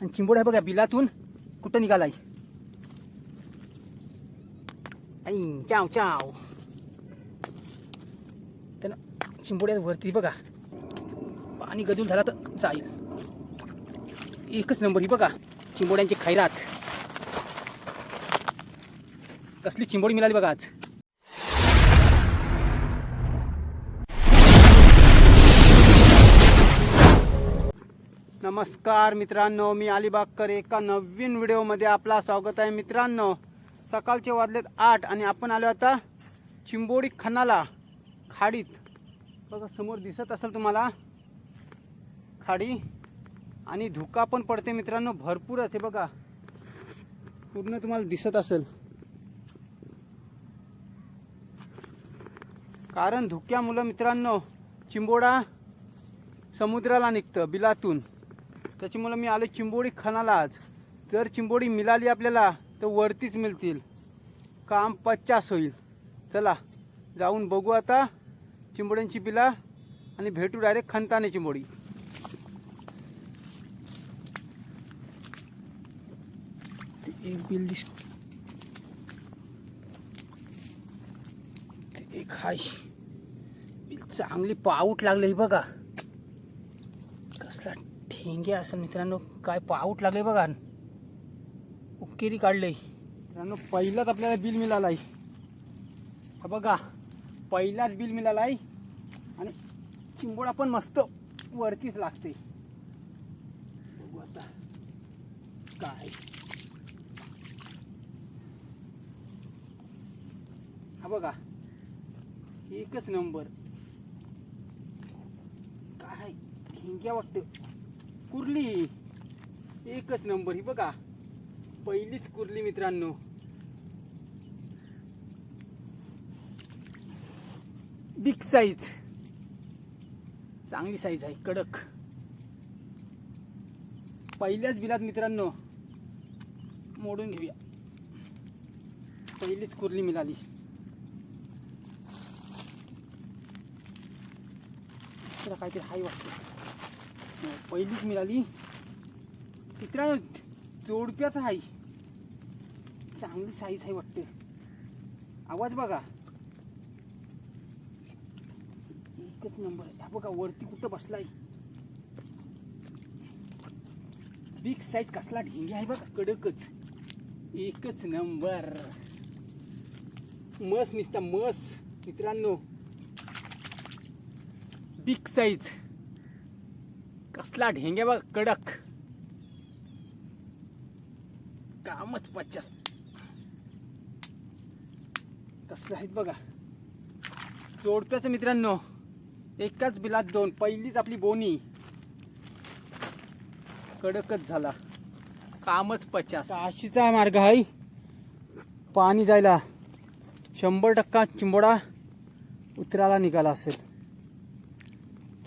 आणि चिंबोड आहे बघा बिलातून कुठं निघालाय ऐ चाव चाव. त्यानं चिंबोड्या वरती बघा पाणी गजूल झाला तर जाईल एकच नंबर ही बघा चिंबोड्यांची खैरात. कसली चिंबोडी मिळाली बघा आज. नमस्कार मित्रांनो मी अलिबागकर एका नवीन व्हिडिओमध्ये आपला स्वागत आहे. मित्रांनो सकाळचे वाजलेत आठ आणि आपण आलो आता चिंबोडी खनाला खाडीत. बघा समोर दिसत असेल तुम्हाला खाडी आणि धुका पण पडते मित्रांनो भरपूर आहे बघा. पूर्ण तुम्हाला दिसत असेल. कारण धुक्यामुळं मित्रांनो चिंबोडा समुद्राला निघतं बिलातून. त्याच्यामुळं मी आलो चिंबोडी खणाला आज. जर चिंबोडी मिळाली आपल्याला तर वरतीच मिळतील. काम पच्चास होईल. चला जाऊन बघू आता चिंबोड्यांची पिला आणि भेटू डायरेक्ट खंताने चिंबोडी. एक बिल दिस एक हाय. बिल चांगली पाऊट लागली बघा. हिंगे असं मित्रांनो काय पाऊट लागले बघा. उकेरी काढले मित्रांनो पहिलाच आपल्याला बिल मिळालाय. हा बघा पहिलाच बिल मिळाला आहे आणि चिंबोडा पण मस्त वरतीच लागते बघू आता काय. हा बघा एकच नंबर काय? हिंग्या वाटतं. कुर्ली. एकच नंबर ही बघा. पहिलीच कुर्ली मित्रांनो. बिग साईज चांगली साईज आहे कडक. पहिल्याच बिलात मित्रांनो मोडून घेऊया. पहिलीच कुर्ली मिळाली. दुसरा काहीतरी हाय वाटतं पहिलीच मिळाली. मित्रांनो जोडप्याच आहे. चांगली साईज आहे वाटते. आवाज बघा. एकच नंबर आहे. हा बघा वरती कुठं बसलाय? बिग साईज कसला ढेंगे आहे बघा कडकच. एकच नंबर मस निसता मस. मित्रांनो बिग साईज कसला ढेंगे बघ कडक. कामच पच्चास कसलं आहेत बघा. जोडप्याचं मित्रांनो एकाच बिलात दोन. पहिलीच आपली बोनी. कडकच झाला. कामच पचास. अशीचा मार्ग आहे पाणी जायला शंभर टक्का चिंबोडा उतरायला निघाला असेल.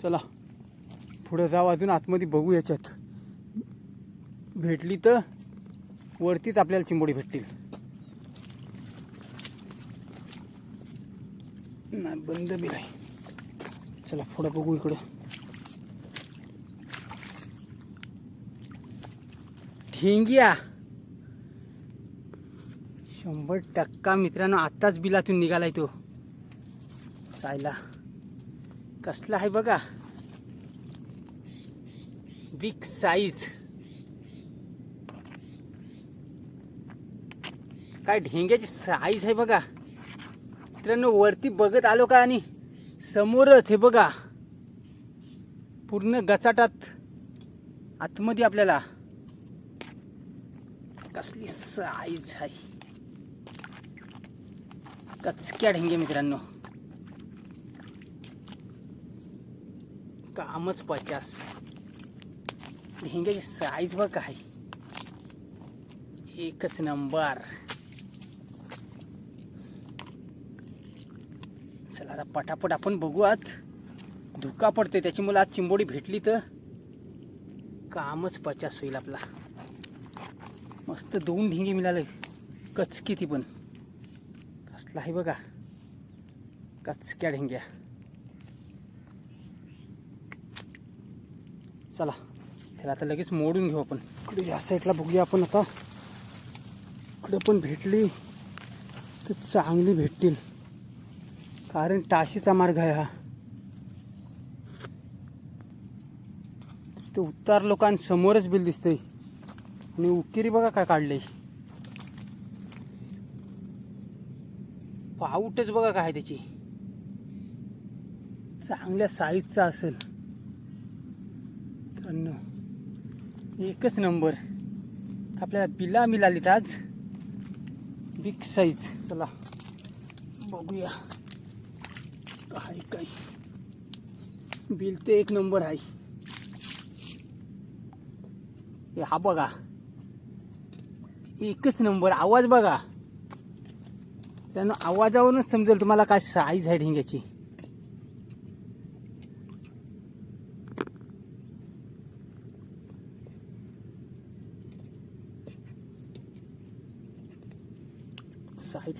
चला. पुढं जाऊ अजून आतमध्ये बघू याच्यात. भेटली तर वरतीच आपल्याला चिंबोडी भेटतील. नाही बंद बिल आहे चला पुढं बघू इकडं. ठेंगिया. शंभर टक्का मित्रांनो आत्ताच बिलातून निघालाय तो. जायला कसला आहे बघा. Big size. काय ढेंग्याची साईज आहे बघा. मित्रांनो वरती बघत आलो का आणि समोरच हे बघा. पूर्ण गचाटात आतमध्ये आपल्याला कसली साईज आहे. कचक्या ढेंगे मित्रांनो. कामच पचास. ढेंग्याची साईज बघ काय. एकच नंबर चला आता पटापट आपण बघू आज धुका पडते त्याची मला आज चिंबोडी भेटली तर कामच पचास होईल आपला. मस्त दोन ढिंगे मिळाले. कचकी ती पण. कसला आहे बघा. कचक्या ढिंग्या. चला. त्याला आता लगेच मोडून घेऊ आपण. इकडे या साईडला बघूया आपण आता. इकडे पण भेटली तर चांगली भेटतील. कारण टाशीचा मार्ग आहे हा. ते उत्तार लोकांसमोरच बिल दिसतंय. आणि उकिरी बघा काय काढले पाऊटच बघा काय त्याची. चांगल्या साईजचा असेल. मित्रांनो एकच नंबर. आपल्याला बिला मिळालीत आज. बिग साईज चला बघूया. काय काय. बिल ते एक नंबर आहे. हे हा बघा. एकच नंबर आवाज बघा. त्यानं आवाजावरूनच समजेल तुम्हाला काय साईज आहे ढिंग्याची.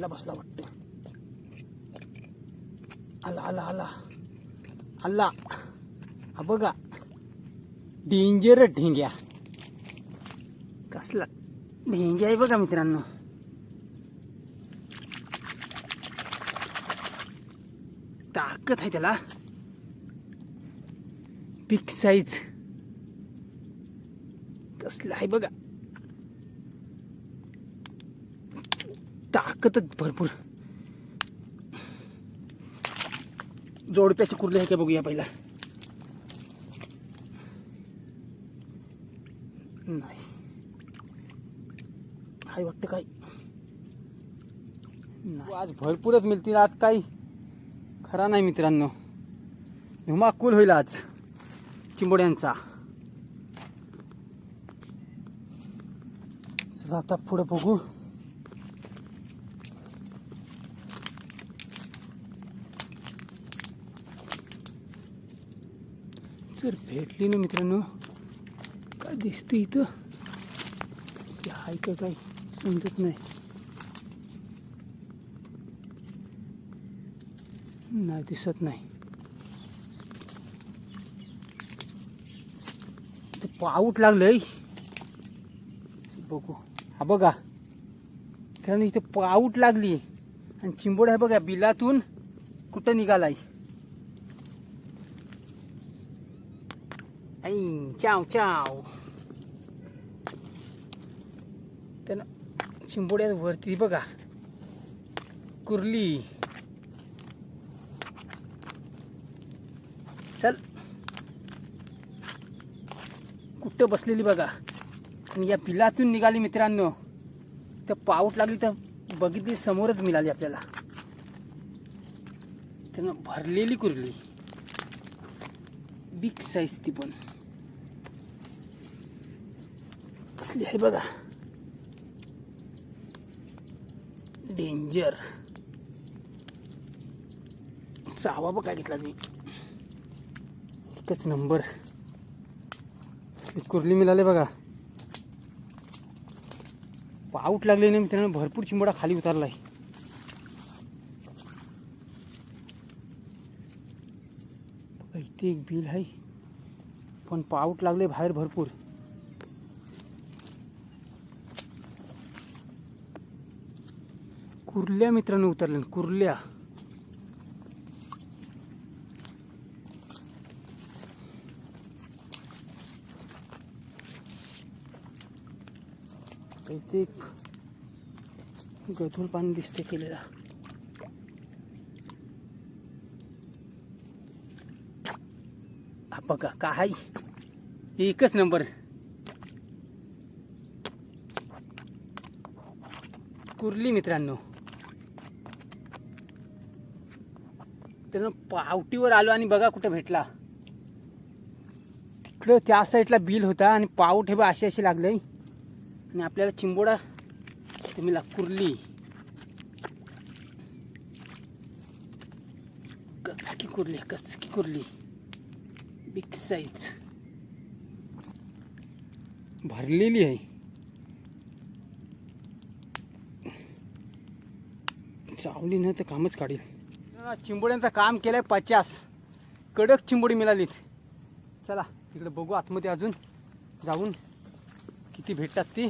साईडला बसला वाटतं. आला आला आला. आला. हा बघा. डेंजर ढेंग्या. कसला ढेंग्या आहे बघा मित्रांनो. ताकद आहे त्याला. बिग साईज कसला आहे बघा. ताकदच भरपूर. जोडप्याची कुर्ली आहे का बघूया पहिला. नाही. हाय वाटतं काय? नाही. आज भरपूरच मिळतील आज काही खरा नाही मित्रांनो. धुमाकूल होईल आज चिंबोड्यांचा. चला आता पुढे बघू. जर भेटली ना मित्रांनो काय दिसतं इथं हाय आहे का काय समजत नाही नाही दिसत नाही ते पाऊट लागलंय बघू हा बघा कारण इथे पाऊट लागली आणि चिंबोड आहे बघा बिलातून कुठं निघालाय ऐ चाव चाव त्यानं चिंबोड्यात वरती बघा कुर्ली चल कुठं बसलेली बघा आणि या पिलातून निघाली मित्रांनो तर पाऊट लागली तर बघितली समोरच मिळाली आपल्याला त्यानं भरलेली कुरली बिग साईज ती पण कसली आहे बघा डेंजर चावा बघ काय घेतला मी एकच नंबर कुर्ली मिळाले बघा पाऊट लागले नाही मित्रांनो भरपूर चिंबडा खाली उतरला आहे इथे एक बिल आहे पण पाऊट लागले बाहेर भरपूर कुर्ल्या मित्रांनो उतरले कुर्ल्या. इथे एक गढूळ पाणी दिसते केलेला. बघा काय? एकच नंबर. कुर्ली मित्रांनो. त्यानं पावटीवर आलो आणि बघा कुठं भेटला. तिकडं त्या साईडला बिल होता आणि पाऊट हे बा अशी अशी लागले. आणि आपल्याला चिंबोडा तुम्ही कुर्ली. कचकी कुर्ली कचकी कुर्ली. बिग साईज भरलेली आहे. चावली ना तर कामच काढील चिंबोड्यांचं काम केलंय पचास. कडक चिंबोडी मिळालीत. चला इकडे बघू आतमध्ये अजून. जाऊन किती भेटतात ती.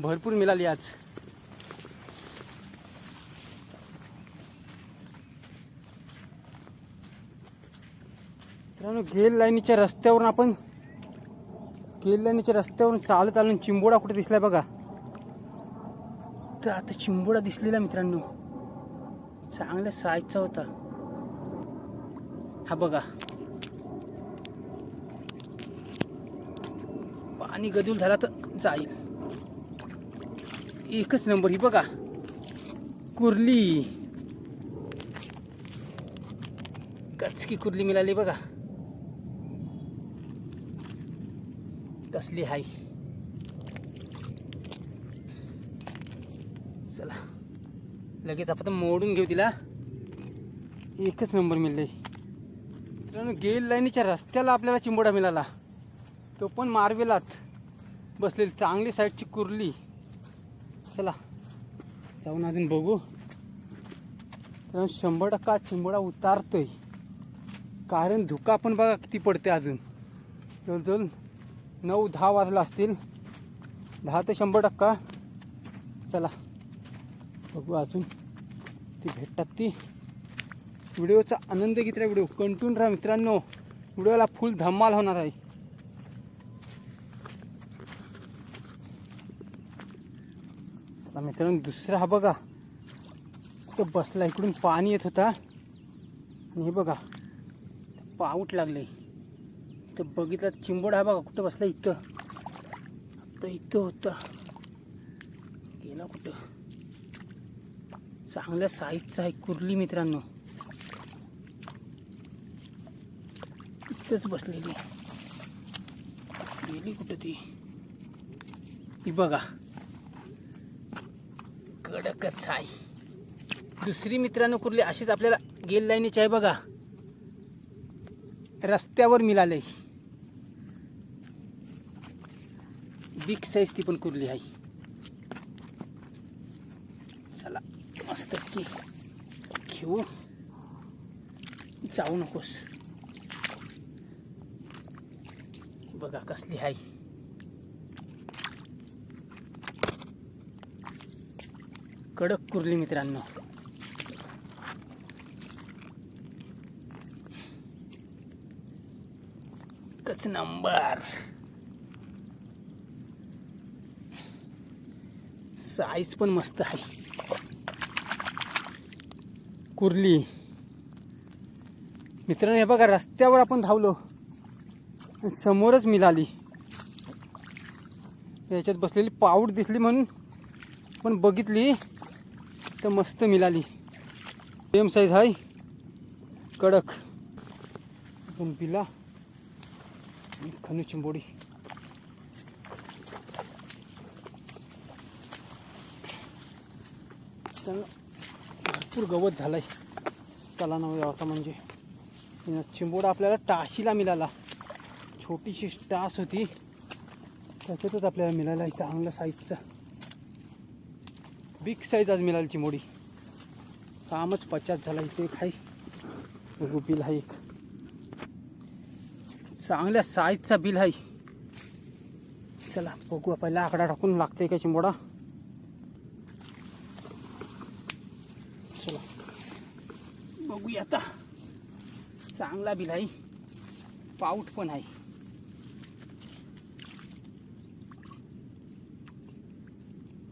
भरपूर मिळाली आज. मित्रांनो गेल लाईनीच्या रस्त्यावरून आपण गेल लाईनीच्या रस्त्यावरून चालत आलो चिंबोडा कुठे दिसलाय बघा. तर आता चिंबोडा दिसलेला मित्रांनो. चांगल्या साईजचा होता. हा बघा. पाणी गदूल झाला तर जाईल. एकच नंबर ही बघा. कुर्ली. कचकी कुर्ली मिळाली बघा. कसली हाय चला लगेच आपण मोडून घेऊ तिला. एकच नंबर मिळले. मित्रांनो गेल लाईनीच्या रस्त्याला आपल्याला चिंबोडा मिळाला. तो पण मारवेलात बसलेली चांगली साईडची कुर्ली. चला जाऊन अजून बघू. तर शंभर टक्का चिंबोडा उतारतोय. कारण धुका पण बघा किती पडते अजून. जवळजवळ नऊ दहा वाजला असतील. दहा ते शंभर टक्का. चला. बघू अजून. ती भेटतात ती. व्हिडिओचा आनंद घेत राहा व्हिडिओ. कंटून राहा मित्रांनो. व्हिडिओला फुल धमाल होणार आहे. मित्रांनो दुसरा हा बघा. तो बसला इकडून पाणी येत होता. आणि हे बघा पाऊट लागले. तर बघितलं चिंबोड हा बघा कुठं बसला? इथं. तर इथं होता. गेला कुठं? चांगल्या साईजचा आहे कुर्ली मित्रांनो. इथंच बसलेली गेली कुठं ती? ती बघा. कडकच आहे. दुसरी मित्रांनो कुर्ली अशीच आपल्याला गेल लाईनीची आहे बघा. रस्त्यावर मिळाले बिग साईज ती पण कुर्ली आहे. चला मस्त की. घेऊ. जाऊ नकोस. बघा कसली हाय. कडक कुरली मित्रांनो. कच नंबर. साईज पण मस्त आहे कुर्ली. मित्रांनो हे बघा रस्त्यावर आपण धावलो. समोरच मिळाली याच्यात बसलेली पाऊट दिसली म्हणून पण बघितली तर मस्त मिळाली सेम साईज आहे कडक. पण पिला. खनू चिंबोडी. त्याला भरपूर गवत झालंय. त्याला नाव होता म्हणजे. चिंबोडा आपल्याला टाशीला मिळाला. छोटीशी टास होती. त्याच्यातच आपल्याला मिळाला आहे चांगल्या साईजचा बिग साईज आज मिळाली चिंबोडी. कामच पचास झाला इथे एक आहे. बघू बिल आहे एक. चांगल्या साईजचा बिल आहे. चला बघू पहिला आकडा टाकून लागते का चिंबोडा चला बघूया आता. चांगला बिल आहे पाऊट पण आहे.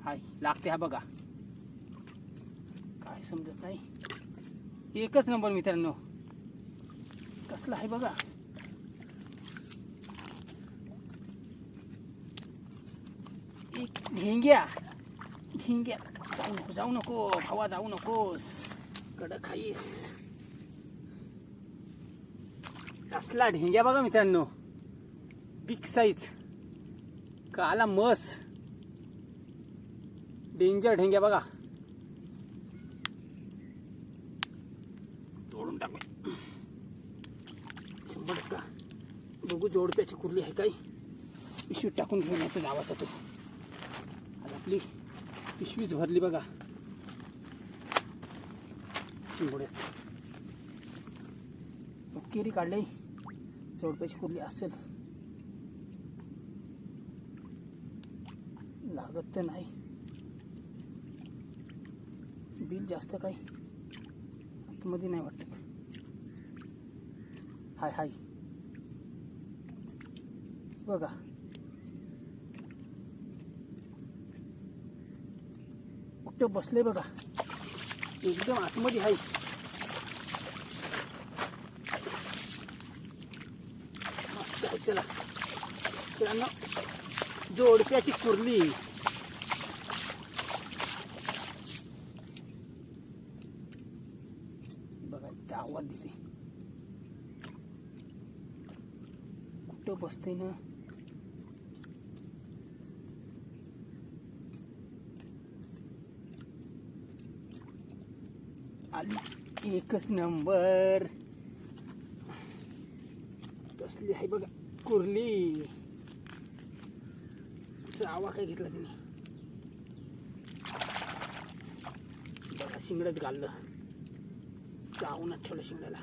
हाय लागते हा बघा. काय समजत नाही. एकच नंबर मित्रांनो. कसला आहे बघा. एक ढेंग्या ढेंग्या जाऊ नको जाऊ नको. भावा जाऊ नकोस. कडक खाईस कसला ढेंग्या बघा मित्रांनो. बिग साईज काला मस. डेंजर ढेंग्या बघा. तोडून टाकू. शंभर टक्का. बघू जोडप्याची कुर्ली आहे काही. पिशवीत टाकून घेऊन येतो गावाचा तो. आज आपली पिशवीच भरली बघा. शिंबोड्यात केरी काढले जोडप्याची कुर्ली असेल? लागत तर नाही. बिल जास्त काही आतमध्ये नाही वाटत. हाय हाय. बघा. कुठं बसले बघा. एकदम आतमध्ये आहे मस्त आहे चला. मित्रांनो जोडप्याची कुर्ली. बघा इथं आवाज देते कुठं बसते ना? आली. एकच नंबर. कसली आहे बघा. कुर्ली. चावा काय घेतला तिने? बघा शिंगडत घाललं चावूनच ठेवलं शिंगड्याला.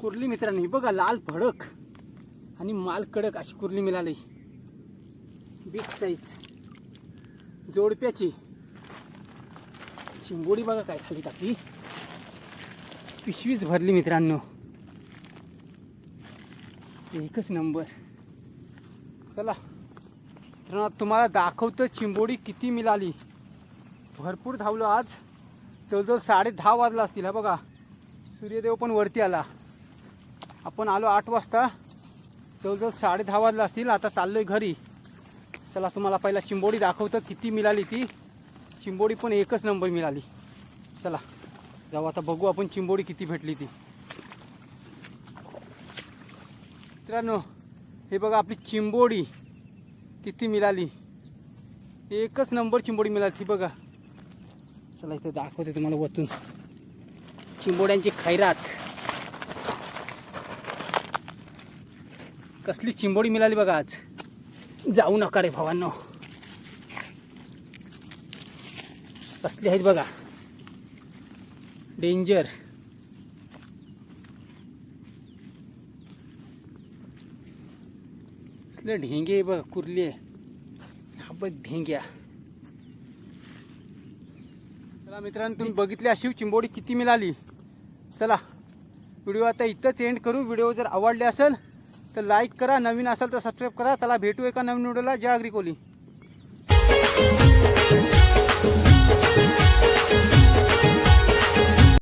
कुर्ली मित्रांनी बघा लाल भडक आणि माल कडक अशी कुर्ली मिळाली. Big size जोडप्याची. चिंबोडी बघा काय खाली टाकली. पिशवीच भरली मित्रांनो. एकच नंबर. चला. मित्रांनो तुम्हाला दाखवतं चिंबोडी किती मिळाली. भरपूर धावलो आज. जवळजवळ साडे दहा वाजला असतील हा बघा. सूर्यदेव पण वरती आला. आपण आलो आठ वाजता. जवळजवळ साडे दहा वाजला असतील आता चाललोय घरी. चला तुम्हाला पहिला चिंबोडी दाखवतं किती मिळाली ती. चिंबोडी पण एकच नंबर मिळाली. चला जाऊ आता बघू आपण चिंबोडी किती भेटली ती. मित्रांनो हे बघा आपली चिंबोडी किती मिळाली? एकच नंबर चिंबोडी मिळाली ती बघा. चला इथं दाखवते तुम्हाला वतून चिंबोड्यांची खैरात. कसली चिंबोडी मिळाली बघा आज. जाऊ नका रे भावांनो. कसली आहेत बघा. डेंजर. असलं ढेंगे आहे कुर्ली हा बघ ढेंग्या. चला मित्रांनो तुम्ही बघितली अशी चिंबोडी किती मिळाली? चला व्हिडिओ आता इथंच एंड करू. व्हिडिओ जर आवडले असेल तर लाईक करा. नवीन असेल तर सबस्क्राईब करा. त्याला भेटू एका नवीन व्हिडिओला. जय अग्रिकोली